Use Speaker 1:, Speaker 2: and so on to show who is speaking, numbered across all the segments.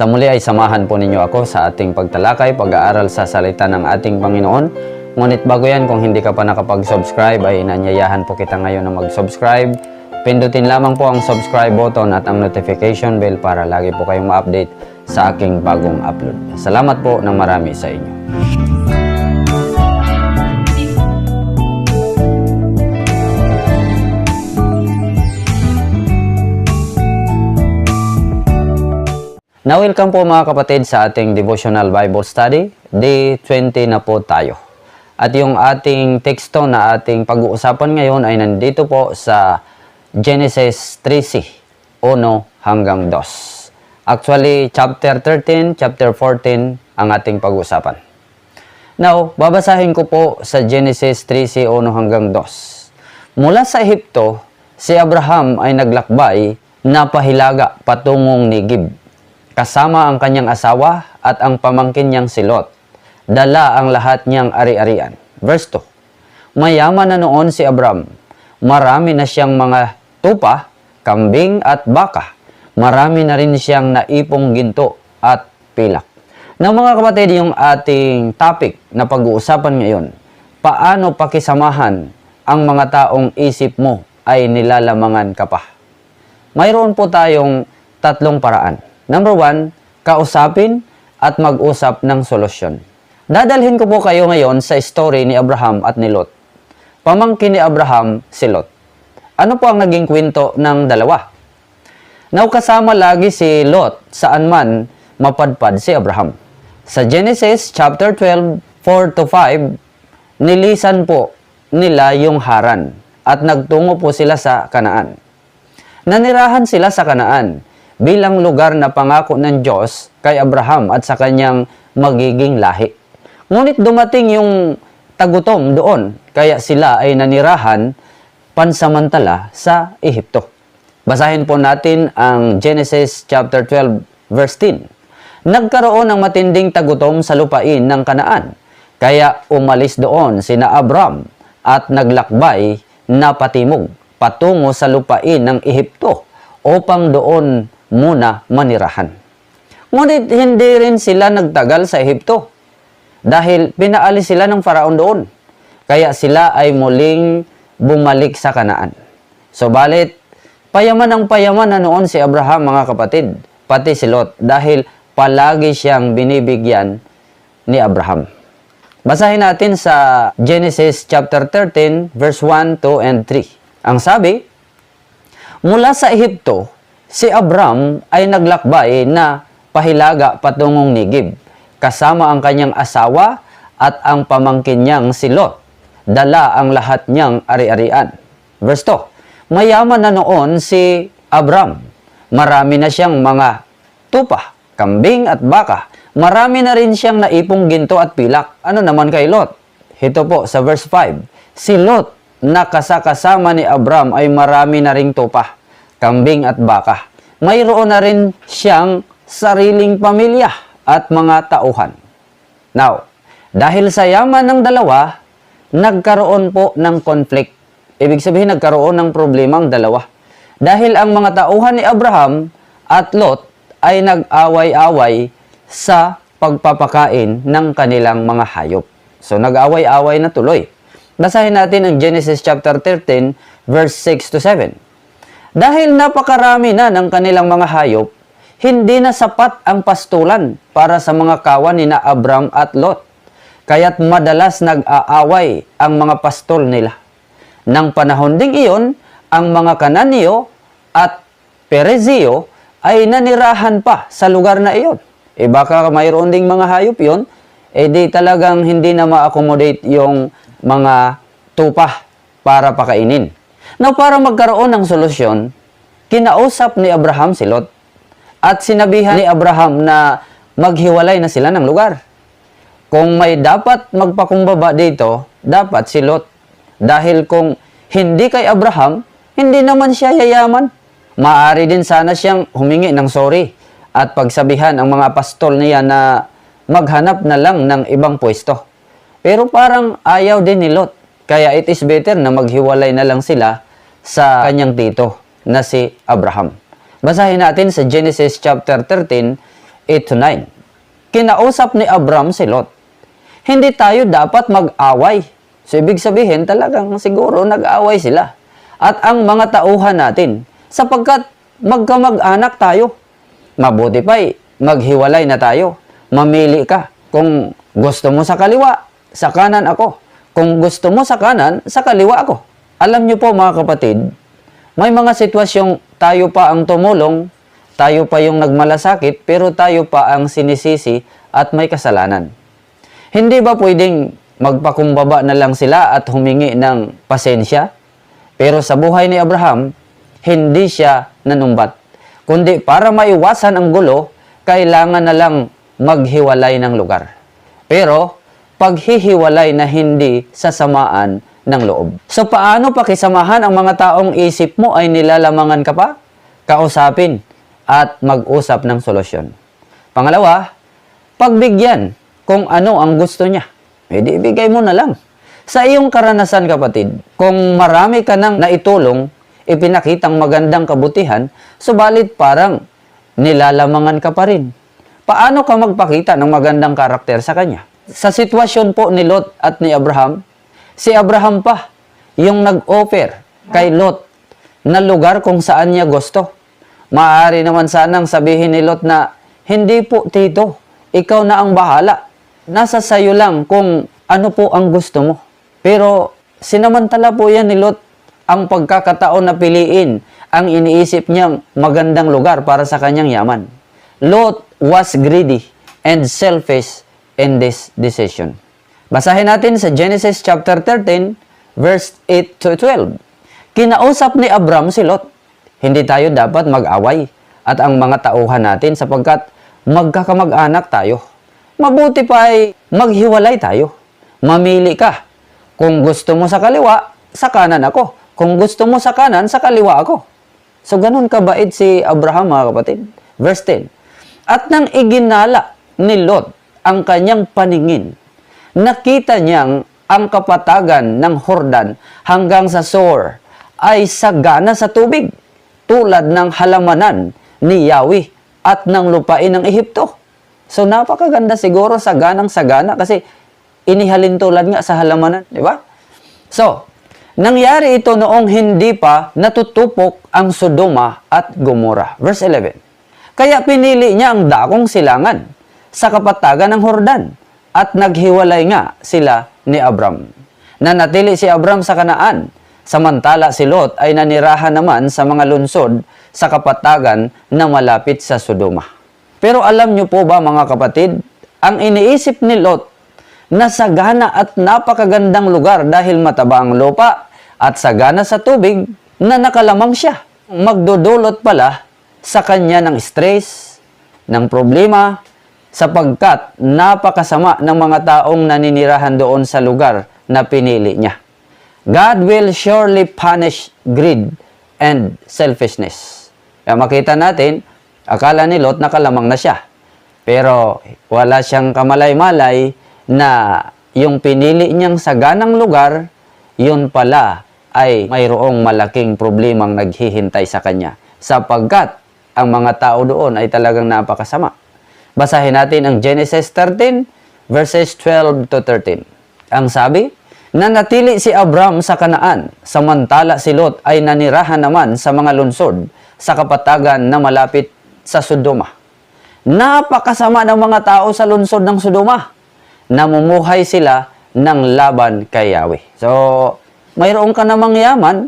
Speaker 1: Sa muli ay samahan po ninyo ako sa ating pagtalakay, pag-aaral sa salita ng ating Panginoon. Ngunit bago yan, kung hindi ka pa nakapag-subscribe, ay inanyayahan po kita ngayon na mag-subscribe. Pindutin lamang po ang subscribe button at ang notification bell para lagi po kayong ma-update sa aking bagong upload. Salamat po ng marami sa inyo. Na welcome po mga kapatid sa ating devotional Bible study. Day 20 na po tayo. At yung ating teksto na ating pag-uusapan ngayon ay nandito po sa Genesis 3c, 1 hanggang 2. Actually, chapter 13, chapter 14 ang ating pag-uusapan. Now, babasahin ko po sa Genesis 3c, 1 hanggang 2. Mula sa Ehipto, si Abraham ay naglakbay na pahilaga patungong Nigib kasama ang kanyang asawa at ang pamangkin niyang si Lot. Dala ang lahat niyang ari-arian. Verse 2. Mayaman na noon si Abram. Marami na siyang mga tupa, kambing at baka. Marami na rin siyang naipong ginto at pilak. Na mga kapatid, yung ating topic na pag-uusapan ngayon, paano pakisamahan ang mga taong isip mo ay nilalamangan ka pa? Mayroon po tayong tatlong paraan. Number one, kausapin at mag-usap ng solusyon. Dadalhin ko po kayo ngayon sa story ni Abraham at ni Lot. Pamangkin ni Abraham si Lot. Ano po ang naging kwento ng dalawa? Now kasama lagi si Lot saan man mapadpad si Abraham. Sa Genesis chapter 12, 4 to 5, nilisan po nila yung Haran at nagtungo po sila sa Kanaan. Nanirahan sila sa Kanaan bilang lugar na pangako ng Diyos kay Abraham at sa kanyang magiging lahi. Ngunit dumating yung tagutom doon, kaya sila ay nanirahan pansamantala sa Ehipto. Basahin po natin ang Genesis chapter 12 verse 10. Nagkaroon ng matinding tagutom sa lupain ng Kanaan, kaya umalis doon sina Abram at naglakbay na patimog patungo sa lupain ng Ehipto upang doon muna manirahan. Ngunit hindi rin sila nagtagal sa Ehipto dahil pinaalis sila ng faraon doon. Kaya sila ay muling bumalik sa Kanaan. So balit, payaman ang payaman na noon si Abraham mga kapatid, pati si Lot dahil palagi siyang binibigyan ni Abraham. Basahin natin sa Genesis chapter 13 verse 1, 2, and 3. Ang sabi, Mula sa Ehipto, si Abram ay naglakbay na pahilaga patungong Nigib, kasama ang kanyang asawa at ang pamangkin niyang si Lot. Dala ang lahat niyang ari-arian. Verse 2, Mayaman na noon si Abram. Marami na siyang mga tupa, kambing at baka. Marami na rin siyang naipong ginto at pilak. Ano naman kay Lot? Ito po sa verse 5. Si Lot na kasakasama ni Abram ay marami na ring tupa, kambing at baka. Mayroon na rin siyang sariling pamilya at mga tauhan. Now, dahil sa yaman ng dalawa, nagkaroon po ng conflict. Ibig sabihin, nagkaroon ng problema ang dalawa. Dahil ang mga tauhan ni Abraham at Lot ay nag-away-away sa pagpapakain ng kanilang mga hayop. So, nag-away-away na tuloy. Basahin natin ang Genesis chapter 13, verse 6 to 7. Dahil napakarami na ng kanilang mga hayop, hindi na sapat ang pastulan para sa mga kawan ni na Abram at Lot. Kaya't madalas nag-aaway ang mga pastol nila. Nang panahon ding iyon, ang mga Kananiyo at Perezio ay nanirahan pa sa lugar na iyon. E baka mayroon ding mga hayop yon, eh di talagang hindi na ma-accommodate yung mga tupa para pakainin. Now, para magkaroon ng solusyon, kinausap ni Abraham si Lot at sinabihan ni Abraham na maghiwalay na sila ng lugar. Kung may dapat magpakumbaba dito, dapat si Lot. Dahil kung hindi kay Abraham, hindi naman siya yayaman. Maari din sana siyang humingi ng sorry at pagsabihan ang mga pastol niya na maghanap na lang ng ibang pwesto. Pero parang ayaw din ni Lot. Kaya it is better na maghiwalay na lang sila sa kanyang tito na si Abraham. Basahin natin sa Genesis chapter 13 8 to 9. Kinausap ni Abram si Lot. Hindi tayo dapat mag-away. So, ibig sabihin, talagang siguro nag-away sila. At ang mga tauhan natin, sapagkat magkamag-anak tayo. Mabuti pa'y maghiwalay na tayo. Mamili ka. Kung gusto mo sa kaliwa, sa kanan ako. Kung gusto mo sa kanan, sa kaliwa ako. Alam niyo po mga kapatid, may mga sitwasyong tayo pa ang tumulong, tayo pa yung nagmalasakit, pero tayo pa ang sinisisi at may kasalanan. Hindi ba pwedeng magpakumbaba na lang sila at humingi ng pasensya? Pero sa buhay ni Abraham, hindi siya nanumbat. Kundi para maiwasan ang gulo, kailangan na lang maghiwalay ng lugar. Pero, paghihiwalay na hindi sasamaan ng loob. So, paano pakisamahan ang mga taong isip mo ay nilalamangan ka pa? Kausapin at mag-usap ng solusyon. Pangalawa, pagbigyan kung ano ang gusto niya. E di ibigay mo na lang. Sa iyong karanasan kapatid, kung marami ka nang naitulong, ipinakitang magandang kabutihan, subalit parang nilalamangan ka pa rin. Paano ka magpakita ng magandang karakter sa kanya? Sa sitwasyon po ni Lot at ni Abraham, si Abraham pa yung nag-offer kay Lot na lugar kung saan niya gusto. Maaari naman sanang sabihin ni Lot na, hindi po tito, ikaw na ang bahala. Nasa sayo lang kung ano po ang gusto mo. Pero sinamantala po yan ni Lot ang pagkakataon na piliin ang iniisip niyang magandang lugar para sa kanyang yaman. Lot was greedy and selfish in this decision. Basahin natin sa Genesis chapter 13 verse 8 to 12. Kinausap ni Abram si Lot, hindi tayo dapat mag-away at ang mga tauhan natin sapagkat magkakamag-anak tayo. Mabuti pa ay maghiwalay tayo. Mamili ka. Kung gusto mo sa kaliwa, sa kanan ako. Kung gusto mo sa kanan, sa kaliwa ako. So ganun kabait si Abraham mga kapatid. Verse 10. At nang iginala ni Lot ang kanyang paningin, nakita niyang ang kapatagan ng Hordan hanggang sa Sor ay sagana sa tubig, tulad ng halamanan ni Yahweh at ng lupain ng Ehipto. So napakaganda siguro saganang sagana kasi inihalin tulad nga sa halamanan, di ba? So, nangyari ito noong hindi pa natutupok ang Sodoma at Gomora. Verse 11. Kaya pinili niya ang dakong silangan sa kapatagan ng Hordan at naghiwalay nga sila ni Abram. Nanatili si Abram sa Kanaan, samantala si Lot ay nanirahan naman sa mga lunsod sa kapatagan na malapit sa Sodoma. Pero alam niyo po ba mga kapatid, ang iniisip ni Lot na sagana at napakagandang lugar dahil mataba ang lupa at sagana sa tubig na nakalamang siya. Magdudulot pala sa kanya ng stress, ng problema, sapagkat napakasama ng mga taong naninirahan doon sa lugar na pinili niya. God will surely punish greed and selfishness. Kaya makita natin, akala ni Lot nakalamang na siya. Pero wala siyang kamalay-malay na yung pinili niyang saganang lugar, yun pala ay mayroong malaking problemang naghihintay sa kanya. Sapagkat ang mga tao doon ay talagang napakasama. Basahin natin ang Genesis 13 verses 12 to 13. Ang sabi, Nanatili si Abram sa Kanaan, samantala si Lot ay nanirahan naman sa mga lunsod sa kapatagan na malapit sa Sodoma. Napakasama ng mga tao sa lunsod ng Sodoma. Namumuhay sila ng laban kay Yahweh. So, mayroon ka namang yaman,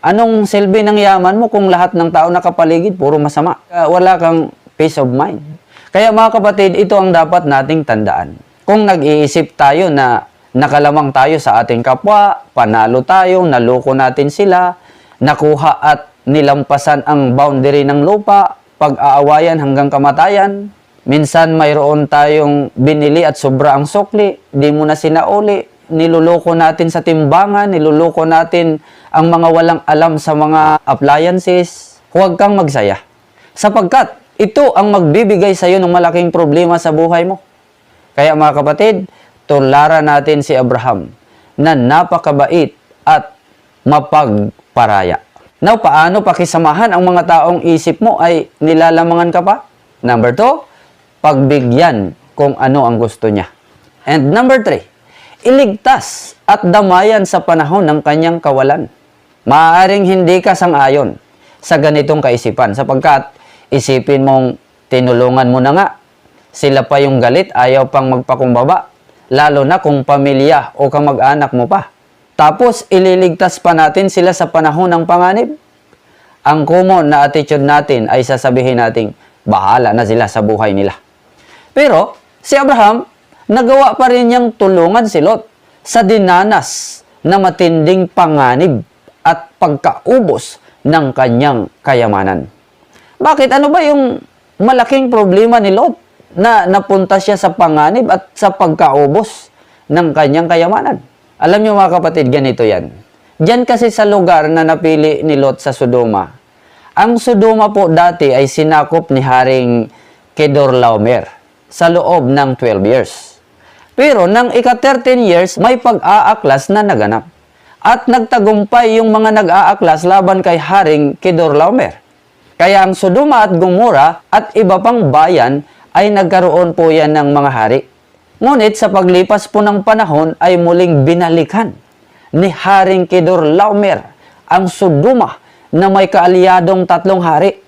Speaker 1: anong silbi ng yaman mo kung lahat ng tao nakapaligid, puro masama? Wala kang peace of mind. Kaya mga kapatid, ito ang dapat nating tandaan. Kung nag-iisip tayo na nakalamang tayo sa ating kapwa, panalo tayo, naloko natin sila, nakuha at nilampasan ang boundary ng lupa, pag-aawayan hanggang kamatayan. Minsan mayroon tayong binili at sobra ang sukli, di mo na sinauli, niluloko natin sa timbangan, niluloko natin ang mga walang alam sa mga appliances. Huwag kang magsaya. Sapagkat ito ang magbibigay sa iyo ng malaking problema sa buhay mo. Kaya mga kapatid, tularan natin si Abraham na napakabait at mapagparaya. Now, paano pakisamahan ang mga taong isip mo ay nilalamangan ka pa? Number two, pagbigyan kung ano ang gusto niya. And number three, iligtas at damayan sa panahon ng kanyang kawalan. Maaaring hindi ka sang-ayon sa ganitong kaisipan sapagkat isipin mong tinulungan mo na nga, sila pa yung galit, ayaw pang magpakumbaba, lalo na kung pamilya o kamag-anak mo pa. Tapos ililigtas pa natin sila sa panahon ng panganib. Ang common na attitude natin ay sasabihin nating bahala na sila sa buhay nila. Pero si Abraham, nagawa pa rin niyang tulungan si Lot sa dinanas na matinding panganib at pagkaubos ng kanyang kayamanan. Bakit? Ano ba yung malaking problema ni Lot na napunta siya sa panganib at sa pagkaubos ng kanyang kayamanan? Alam niyo mga kapatid, ganito yan. Diyan kasi sa lugar na napili ni Lot sa Sodoma, ang Sodoma po dati ay sinakop ni Haring Kedorlaomer sa loob ng 12 years. Pero nang ika-13 years, may pag-aaklas na naganap. At nagtagumpay yung mga nag-aaklas laban kay Haring Kedorlaomer. Kaya ang Sodoma at Gomora at iba pang bayan ay nagkaroon po yan ng mga hari. Ngunit sa paglipas po ng panahon ay muling binalikan ni Haring Kedorlaomer ang Sodoma na may kaalyadong tatlong hari.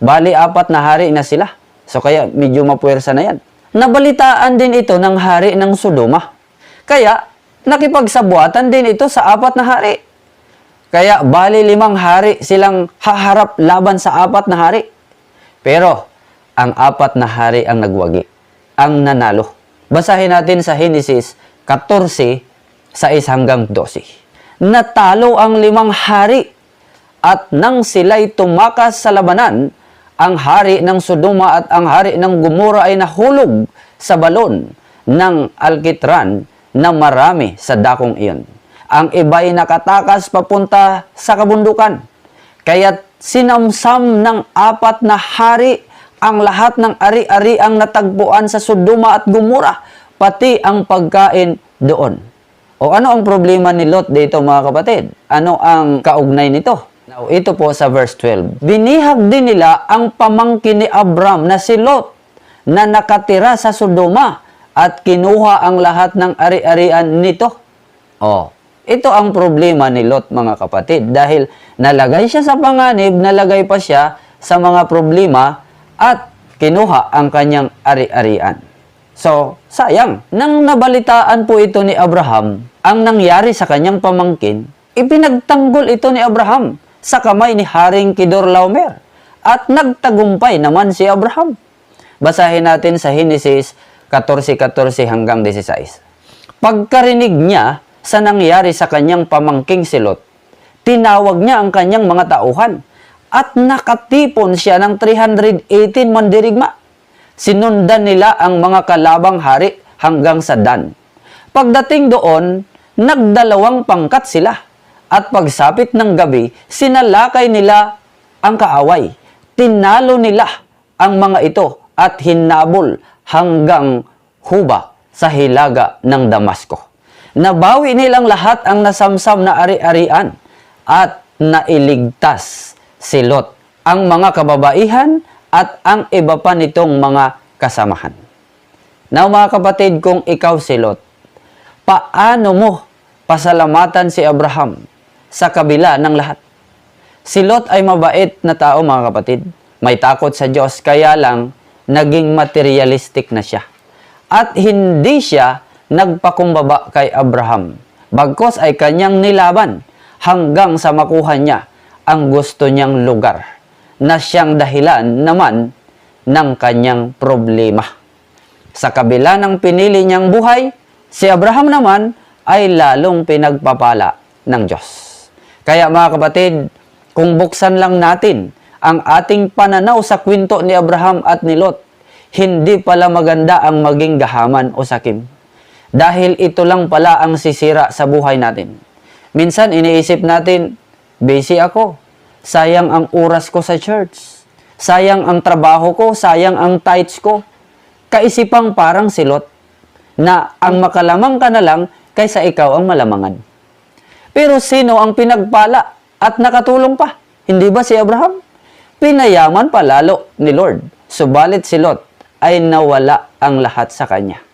Speaker 1: Bali, apat na hari na sila. So kaya medyo mapuwersa na yan. Nabalitaan din ito ng hari ng Sodoma. Kaya nakipagsabuatan din ito sa apat na hari. Kaya bali limang hari silang haharap laban sa apat na hari. Pero ang apat na hari ang nagwagi, ang nanalo. Basahin natin sa Genesis 14, 6 hanggang 12. Natalo ang limang hari at nang sila'y tumakas sa labanan, ang hari ng Sodoma at ang hari ng Gomora ay nahulog sa balon ng alkitran na marami sa dakong iyon. Ang iba'y nakatakas papunta sa kabundukan. Kaya sinamsam ng apat na hari ang lahat ng ari-ari ang natagpuan sa Sodoma at Gomora, pati ang pagkain doon. O ano ang problema ni Lot dito mga kapatid? Ano ang kaugnay nito? Now, ito po sa verse 12. Binihag din nila ang pamangkin ni Abram na si Lot na nakatira sa Sodoma at kinuha ang lahat ng ari-arian nito. Oh, ito ang problema ni Lot mga kapatid dahil nalagay siya sa panganib, nalagay pa siya sa mga problema at kinuha ang kanyang ari-arian. So, sayang, nang nabalitaan po ito ni Abraham, ang nangyari sa kanyang pamangkin, ipinagtanggol ito ni Abraham sa kamay ni Haring Kedorlaomer at nagtagumpay naman si Abraham. Basahin natin sa Genesis 14:14 hanggang 16. Pagkarinig niya sa nangyari sa kanyang pamangking si Lot, tinawag niya ang kanyang mga tauhan at nakatipon siya ng 318 mandirigma. Sinundan nila ang mga kalabang hari hanggang sa Dan. Pagdating doon, nagdalawang pangkat sila at pagsapit ng gabi, sinalakay nila ang kaaway. Tinalo nila ang mga ito at hinabol hanggang huba sa hilaga ng Damasco. Nabawi nilang lahat ang nasamsam na ari-arian at nailigtas si Lot, ang mga kababaihan at ang iba pa nitong mga kasamahan. Now mga kapatid, kung ikaw si Lot, paano mo pasalamatan si Abraham sa kabila ng lahat? Si Lot ay mabait na tao mga kapatid. May takot sa Diyos, kaya lang naging materialistic na siya. At hindi siya nagpakumbaba kay Abraham. Bagkos ay kanyang nilaban hanggang sa makuha niya ang gusto niyang lugar na siyang dahilan naman ng kanyang problema. Sa kabila ng pinili niyang buhay, si Abraham naman ay lalong pinagpapala ng Diyos. Kaya mga kapatid, kung buksan lang natin ang ating pananaw sa kwento ni Abraham at ni Lot, hindi pala maganda ang maging gahaman o sakim. Dahil ito lang pala ang sisira sa buhay natin. Minsan iniisip natin, busy ako. Sayang ang oras ko sa church. Sayang ang trabaho ko, sayang ang tithes ko. Kaisipang parang silot na ang makalamang ka na lang kaysa ikaw ang malamangan. Pero sino ang pinagpala at nakatulong pa? Hindi ba si Abraham? Pinayaman pa lalo ni Lord. Subalit si Lot ay nawala ang lahat sa kanya.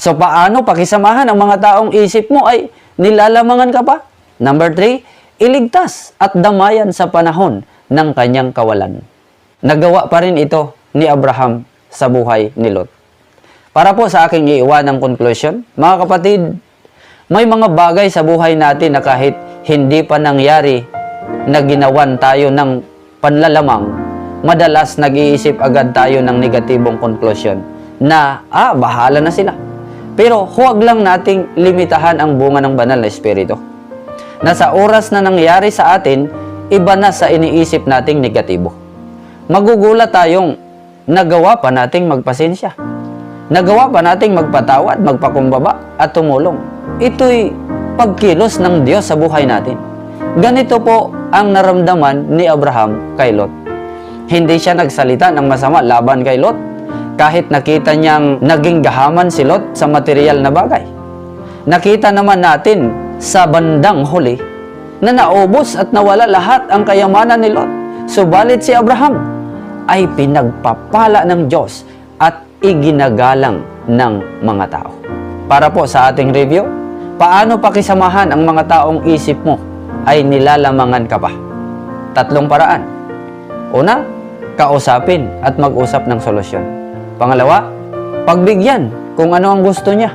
Speaker 1: So paano pakisamahan ang mga taong isip mo ay nilalamangan ka pa? Number three, iligtas at damayan sa panahon ng kanyang kawalan. Nagawa pa rin ito ni Abraham sa buhay ni Lot. Para po sa aking iiwanang conclusion, mga kapatid, may mga bagay sa buhay natin na kahit hindi pa nangyari na ginawan tayo ng panlalamang, madalas nag-iisip agad tayo ng negatibong conclusion na, ah, bahala na sila. Pero huwag lang nating limitahan ang bunga ng banal na espiritu. Na sa oras na nangyari sa atin, iba na sa iniisip nating negatibo. Magugulat tayong nagawa pa nating magpasensya. Nagawa pa nating magpatawad, magpakumbaba at tumulong. Ito'y pagkilos ng Diyos sa buhay natin. Ganito po ang naramdaman ni Abraham kay Lot. Hindi siya nagsalita ng masama laban kay Lot kahit nakita niyang naging gahaman si Lot sa material na bagay. Nakita naman natin sa bandang huli na naubos at nawala lahat ang kayamanan ni Lot. Subalit si Abraham ay pinagpapala ng Diyos at iginagalang ng mga tao. Para po sa ating review, paano pakisamahan ang mga taong isip mo ay nilalamangan ka pa? Tatlong paraan. Una, kausapin at mag-usap ng solusyon. Pangalawa, pagbigyan kung ano ang gusto niya.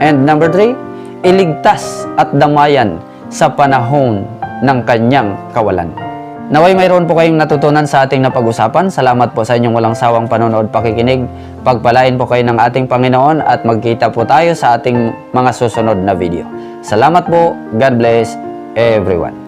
Speaker 1: And number three, iligtas at damayan sa panahon ng kanyang kawalan. Naway mayroon po kayong natutunan sa ating napag-usapan. Salamat po sa inyong walang sawang panonood pakikinig. Pagpalain po kayo ng ating Panginoon at magkita po tayo sa ating mga susunod na video. Salamat po. God bless everyone.